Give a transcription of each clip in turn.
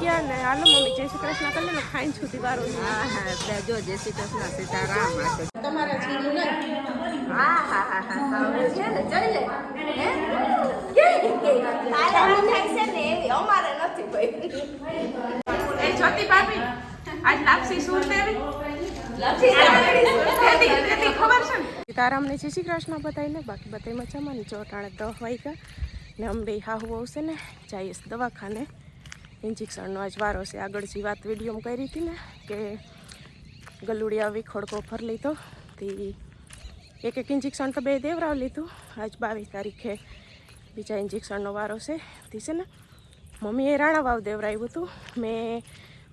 ગયા ને હાલો મમ્મી જય શ્રી કૃષ્ણ કરી લે ખાઈને સુધી વારો હા હા બે જો જય શ્રી કૃષ્ણ સીતારામ તમારા જીનું નહીં? હા હા હા હા છે ને જોઈ લે. કે કે તારે થાય છે ને એવી અમારે નથી કોઈ. એ જ્યોતિ ભાભી આજ લાપસી સૂર દેવી. લખી તેથી તેથી ખબર છે સીતારામને જય શ્રી કૃષ્ણ બતાવીને બાકી બતાવી મજામાં ને ચોટાણે દહ વાગ્યા ને અમે બે હાહુ આવશે ને જઈએ દવાખાને. ઇન્જેક્શનનો આજ વારો છે. આગળ જે વાત વિડીયોમાં કરી હતી ને કે ગલુડિયા વિખોડકો ફર લીધો. તે એક એક ઇન્જેક્શન તો બે દેવરાવ લીધું. આજ બાવીસ તારીખે બીજા ઇન્જેક્શનનો વારો છે. તે છે ને મમ્મીએ રાણા વાવ દેવરાવ્યું હતું. મેં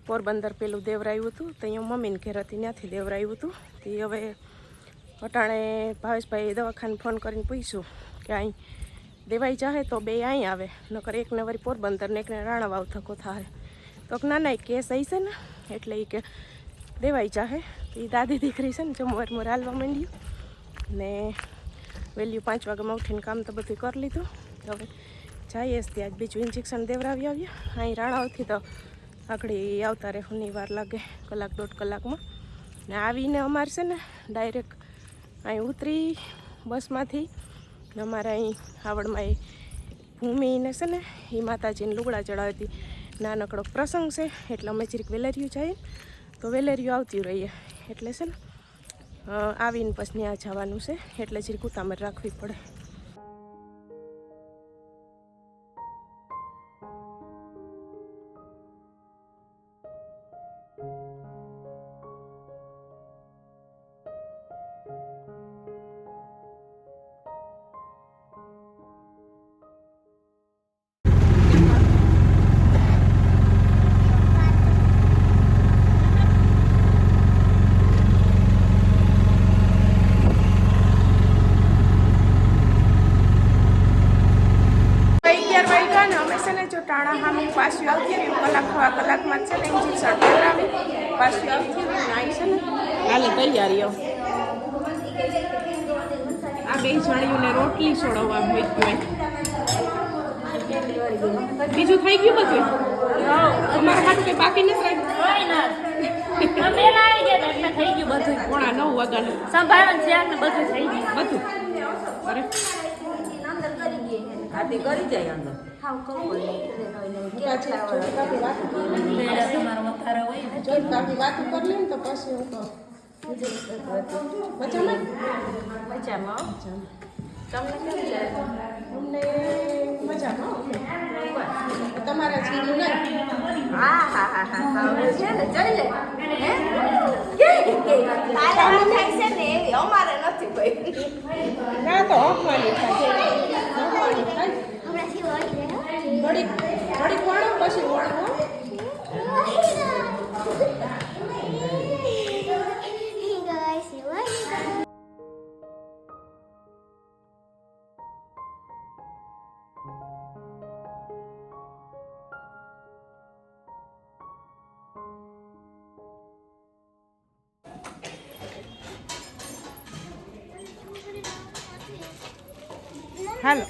પોરબંદર પેલું દેવરાયું હતું. તો અહીંયા મમ્મીને ઘેર હતી, ત્યાંથી દેવરાયું હતું. તે હવે અટાણે ભાવેશભાઈ દવાખાને ફોન કરીને પૂછ્યું કે અહીં દેવાઈ જાહે તો બે અહીં આવે. નકર એકને વળી પોરબંદર ને રાણા વાવ થકો થાય તો નાના ના ના કેસ આવી ને, એટલે એ કે દેવાઈ જાહે. તો એ દાદી દીકરી છે ને જમવાર મોર હાલવા માંડ્યું. ને વહેલ્યું પાંચ વાગ્યામાં ઉઠીને કામ તો બધું કરી લીધું. હવે જઈએ જ ત્યાં બીજું ઇન્જેક્શન દેવરાવી આવ્યા. અહીં રાણાવથી તો આગળ આવતા રહે રહેવાની વાર લાગે, કલાક દોઢ કલાકમાં. ને આવીને અમારે છે ને ડાયરેક્ટ અહીં ઉતરી બસમાંથી ને અમારે અહીં આવડમાં એ ભૂમિને છે ને, એ માતાજીને લુગડા ચડાવી હતી નાનકડો પ્રસંગ છે. એટલે અમે જરીક વેલેરિયું જઈએ. તો વેલેરિયું આવતી રહીએ. એટલે છે ને આવીને પછી ત્યાં જવાનું છે. એટલે જરીક ઉતામર રાખવી પડે. રોટલી મૂક્યું બીજું થઈ ગયું બધું? અમારા હાથ કઈ બાકી નથી રાખ્યું? અમે ના આવી ગયા એટલે થઈ ગયું બધું. પોણા નવ વાગ્યાનું. સંભાળવાનું છે ને બધું થઈ ગયું. બધું? અરે. આથી કરી જાય અંદર તમારો વખારો હોય ને જો કાકી વાત કરી લે ને તો પછી હું કહું મજામાં મજામાં હો. તમને કેમ છે? અમને મજામાં. તમારા જીનું નહીં હા હા હા હા છે ને જોઈ લે. હે? કે કે? થાય છે ને એવી અમારે નથી કોઈ. ના તો હકવાની થાય ઘડીક ઘડીક વાળો પછી વાળો. હાલો.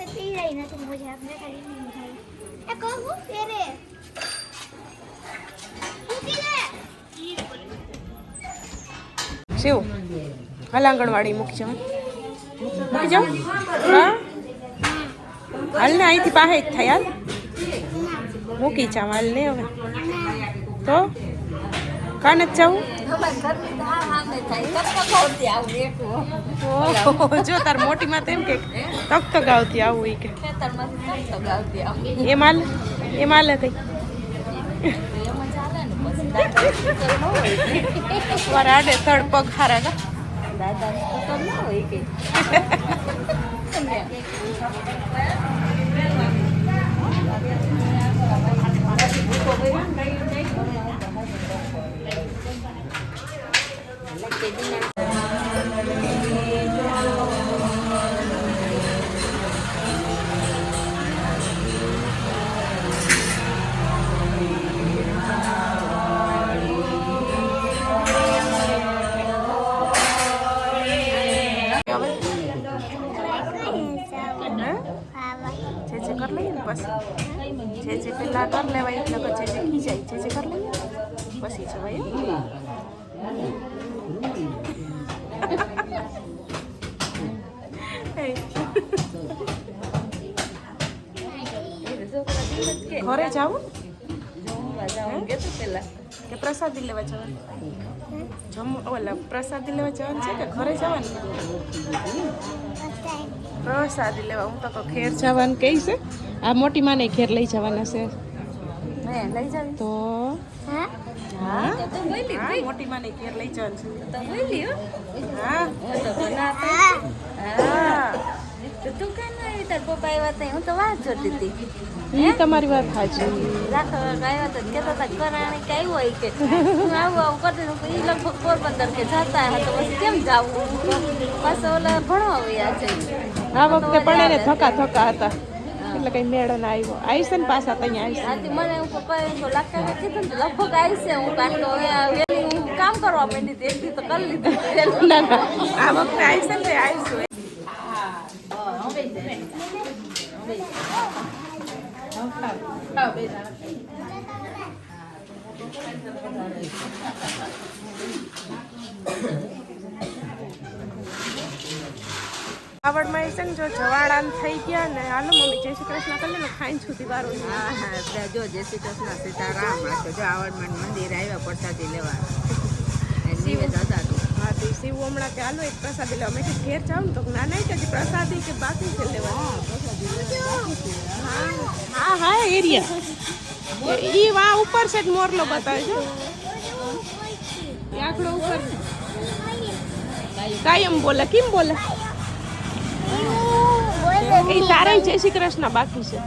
શિવ હાલ આંગણવાડી મૂકી જાઉં. મૂકી જાવ હા? હાલ ને અહીંથી પાસે જ થાય હાલ. મૂકી જાવ હાલ ને હવે. તો? કાન જ ઓહો, જો તાર મોટી માં તેમ કે તક તક આવતી આવું ઈ કે. એ માલ એ માલ કઈ વરાડે પગ હારા કા? ને કરી લેવાય જાવું? કે પ્રસાદી લેવા જવાનું? જમવું? ઓલા પ્રસાદી લેવા જવાનું છે કે ઘરે જવાનું? પ્રસાદી લેવા. હું તો ઘેર જવાનું કહી છે આ મોટી માને ઘેર લઈ જવાના છે. તો મોટી માને ઘેર લઈ જવાનું છે. તો હા. તો કેમ આવી? તાર પપ્પા આવ્યા હતા હું તો વાત જોતી હતી. એ તમારી વાત સાચી. રાખો આવ્યા હતા કહેતા હતા કરાણે કે આવ્યો હોય કે? હું આવું આવું કરતી હું એ લગભગ પોરબંદર કે જતા હતા તો પછી કેમ જાવું? પાછો ઓલા ભણવા આવ્યા છે. આ વખતે પણ એને થકા થકા હતા. એટલે કઈ મેળ ના આવ્યો. આવીશ ને પાછા ત્યાં આવીશ. આથી મને હું પપ્પા એમ તો લાગતા કીધું ને લગભગ આવીશે હું કારણ કે હવે આ હું કામ કરવા માંડી હતી તો કરી લીધું. ના ના. આ વખતે આવીશ ને આવીશું. આવડમાં છે ને જો જવાળાન થઈ ગયા ને, હાલો મમ્મી, જય શ્રી કૃષ્ણ કરી લે ખાઈને સુધી ત્યાં જો જય કૃષ્ણ, સીતારામ, આ તો જો આવડમાં મંદિર આવ્યા, પ્રસાદી લેવા. હા હમણાં કે હાલો એક પ્રસાદી લેવા મેં કે ઘેર જાઉં ને તો ના નહીં કે પ્રસાદી કે બાકી છે લેવા હા હા એરિયા. ઈ વા ઉપર છે મોરલો બતાવે છે એ આંકડો ઉપર કાયમ બોલે કેમ બોલે? એ તારે જય શ્રી કૃષ્ણ બાકી છે.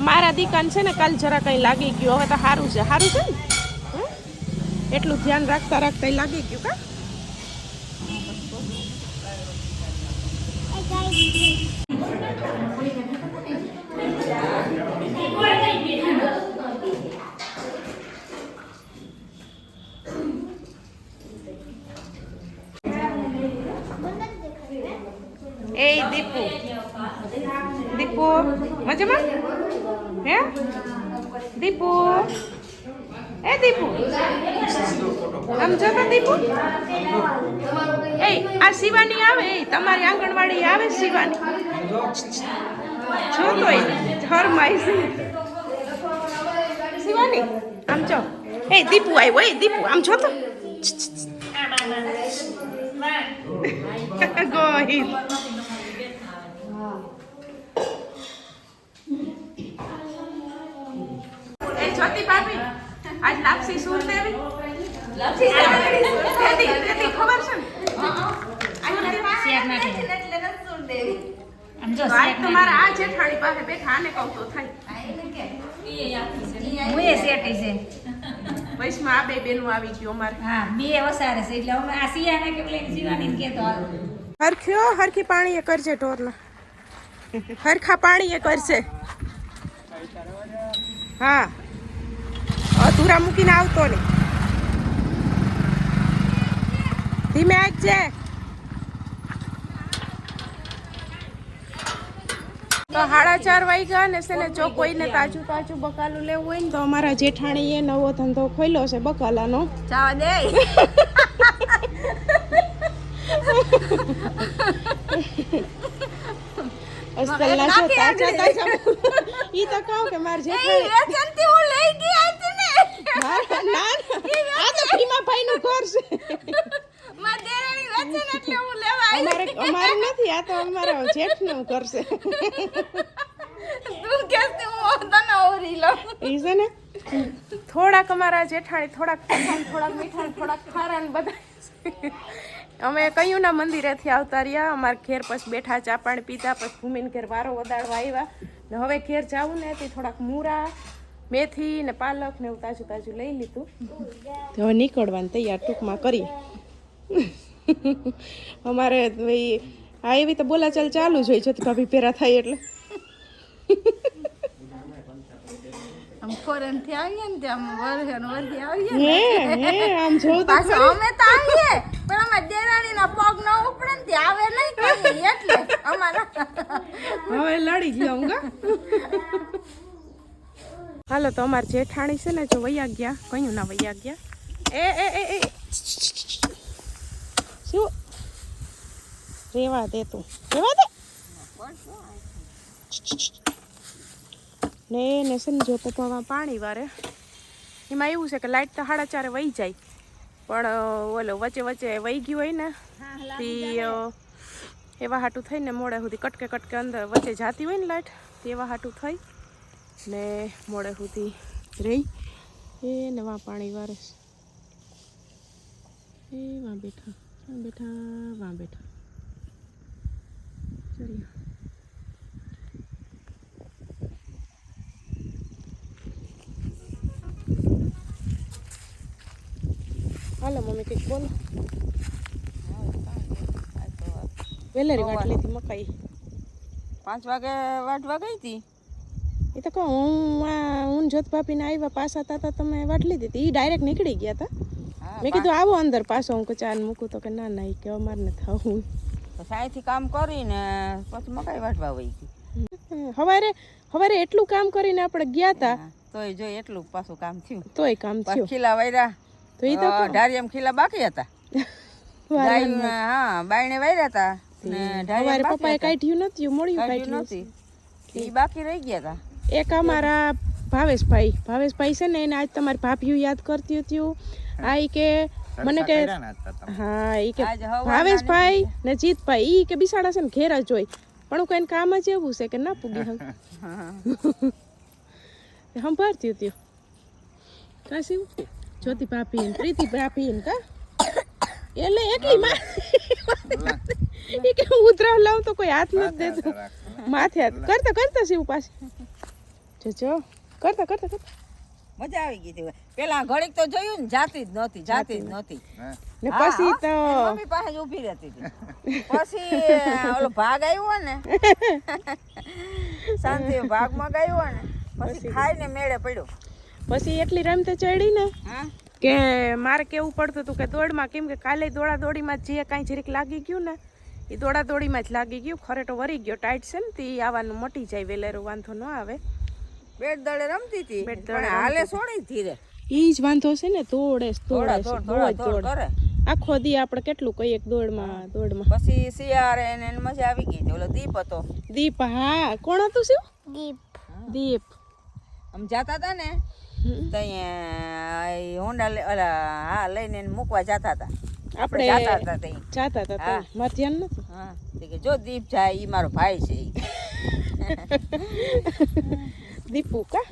મારા દીકાન છે ને કાલ જરા કઈ લાગી ગયું. હવે તો સારું છે. સારું છે ને? એટલું ધ્યાન રાખતા રાખતા લાગી ગયું કા? એ દીપુ. દીપુ મજામાં? હે? દીપુ. એ દીપુ, આમ જો તો દીપુ? એ આ શિવાની આવે એ તમારી આંગણવાડી આવે શિવાની. જો તો એ થરમાઈ છે. શિવાની, આમ જો. એ દીપુ આવ્યો, એ દીપુ, આમ જો તો ગોહિલ. એ જ્યોતિ ભાભી આજ લાપસી સૂર દેવી દેતી દેતી ખબર છે ને? આમ જો તો આજ તો મારા આ જેઠાણી પાસે બેઠા કહું તો થાય. હું એ છે. આ બે બેનું આવી ગયું અમારે. હા બે વસારે એટલે અમે આ સિયાને કે પેલી શિવાની કે તો હરખ્યો હરખી પાણી એ કરજે ઢોરના. હરખા પાણી એ કરશે હા. અધૂરા મૂકીને આવતો ને ધીમે આવજે તો સાડા ચાર વાગ્યા ને છે ને જો કોઈને તાજું તાજું બકાલું લેવું હોય ને તો અમારા જેઠાણીએ નવો ધંધો ખોલ્યો છે બકાલાનો. જવા દે. અસ્તલના જો તાજા તાજા. ઈ તો કહું કે મારા જેઠાણી વેચનથી હું લઈ ગઈ હતી ને ના ના ના. આ તો ભીમાભાઈ નું ઘર છે અમારે અમારે નથી આ તો અમારા જેઠનું ઘર છે ને? થોડાક અમારા જેઠાણી થોડાક થોડાક મીઠાણ થોડાક ખારા ને બધા. અમે કયું ના મંદિરેથી આવતા રહ્યા. અમારા ઘેર પછી બેઠા ચા પાણી પીતા પછી ભૂમિને ઘેર વારો વધારવા આવ્યા. ને હવે ઘેર જાવું ને તે થોડાક મૂરા મેથી ને પાલક ને એવું તાજું તાજું લઈ લીધું. તો હવે નીકળવાનું તૈયાર ટૂંકમાં કરી. અમારે ભાઈ હા એવી તો બોલાચાલ ચાલુ જ હોય છે ભાભી ભેરા થાય એટલે. આમ ફોરેનથી આવીએ ને ત્યાં વર્ષે ને વર્ષે આવીએ ને. હે હે આમ જોઉં તો અમે તો આવીએ પણ અમારા દેરાણી ના પગ ન ઉપડે ને ત્યાં આવે નહીં એટલે અમારા હવે લડી ગયો હું. હાલો તો અમારે જેઠાણી છે ને જો વૈયા ગયા, કયું ના વૈયા ગયા? એ એ એ એ. શું? રેવા દે તું. રેવા દે. ને એને છે ને જો પપ્પામાં પાણી વારે. એમાં એવું છે કે લાઇટ તો સાડા ચારે વહી જાય. પણ ઓલો વચ્ચે વચ્ચે વહી ગયું હોય ને એવા હાટું થઈને મોડે સુધી કટકે કટકે અંદર વચ્ચે જાતી હોય ને લાઇટ તેવા હાટું થઈ. ને મોડે સુધી રહી. એ ને વાં પાણી વારે. એ વાં બેઠા વાં બેઠા વાં બેઠા. ચલો હાલો મમ્મી કંઈક બોલો. વેલેરી વાટલી લીધી મકાઈ. પાંચ વાગે વાટવા ગઈ હતી? એ તો કહું હું હું જોત ભાભીને આવ્યા પાછા હતા તમે વાટલી દીધી. એ ડાયરેક્ટ નીકળી ગયા હતા મેં કીધું આવો અંદર પાછો. હું ચાન મૂકું. તો કે ના ના એ કે અમારે ને થવું. તો સાંજથી કામ કરીને પછી મકાઈ વાટવા વહી ગઈ. હવારે હવારે એટલું કામ કરીને આપણે ગયા હતા તોય જો એટલું પાછું કામ થયું. તોય કામ થયું. ખીલા વાયરા. તો એ તો અ, ખીલા બાકી હતા. હા બાયણે વાયરા હતા. ને પપ્પાએ કાઢ્યું નથી મળ્યું કાઢ્યું કાઢ્યું નથી એ બાકી રહી ગયા હતા એક અમારા ભાવેશભાઈ. ભાવેશભાઈ છે ને એને આજ તમારી ભાભીઓ યાદ કરતી હતી આ એ કે મને કે હા એ કે ભાવેશભાઈ ને જીતભાઈ ઈ કે બિસાડા છે ને ઘેર જ હોય. પણ કોઈ કામ જ એવું છે કે ના પૂગી હમ હા. સંભાળતી હતી. કા જ્યોતિ ભાભી ને પ્રીતિ ભાભી ને કા? એટલે એટલી માં એ કે હું ઉતરાવ લાવું તો કોઈ હાથ નથી દેતો. માથે હાથ. કરતા કરતા શિવ પાસે જો જો. કરતા કરતા કરતા. મજા આવી ગઈ હતી. પેલા ઘડીક તો જોયું ને જાતી જ નહોતી જાતી જ નહોતી. ને પછી તો મમ્મી પાસે જ ઊભી રહેતી હતી. પછી ઓલો ભાગ આવ્યો ને શાંતિ ભાગ મગાવ્યો ને પછી ખાઈને મેળે પડ્યો. પછી એટલી રમતે ચડી ને કે મારે કેવું પડતું હતું કે દોડમાં કેમ કે કાલે દોડા દોડીમાં જે કાંઈ જરીક લાગી ગયું ને એ દોડા દોડીમાં જ લાગી ગયું. ખરેટો વરી ગયો. ટાઈટ છે ને તે આવવાનું મટી જાય વેલેરો વાંધો ન આવે. બેટ દળે રમતી હતી. પણ હાલે છોડી ધીરે. ઈ જ વાંધો છે ને દોડે દોડે દોડ. કરે. આખો દી આપણે કેટલું કહીએ દોડમાં દોડમાં. પછી શિયાળે એને એને મજા આવી ગઈ ઓલો દીપ હતો. દીપ હા. કોણ હતું શું? દીપ. દીપ. આમ જાતા હતા ને હમ. તો હોન્ડા લે- ઓલા હા લઈને એને મૂકવા જાતા હતા. આપણે જાતા હતા તઈ જાતા હતા મારે ધ્યાન નથી? હા. કે જો દીપ જાય ઈ મારો ભાઈ છે ઈ. દીપુ કા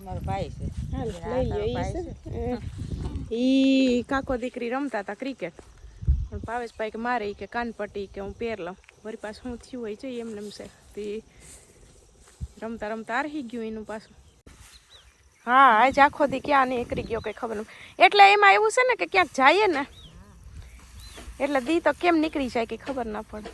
મારો ભાઈ છે હાલ હા, લઈ લ્યો ઈ છે. ઈ કાકો દીકરી રમતા હતા ક્રિકેટ પણ ભાવેશભાઈ કે મારે કે કાનપટ્ટી કે હું પહેર લઉં વળી પાસે શું થયું હોય છે એમને એમ છે તે રમતા રમતા આરહી ગયું એનું પાછું હા આજ આખો દી ક્યાં નીકળી ગયો કઈ ખબર નથી એટલે એમાં એવું છે ને કે ક્યાંક જઈએ ને એટલે દી તો કેમ નીકળી જાય કઈ ખબર ના પડે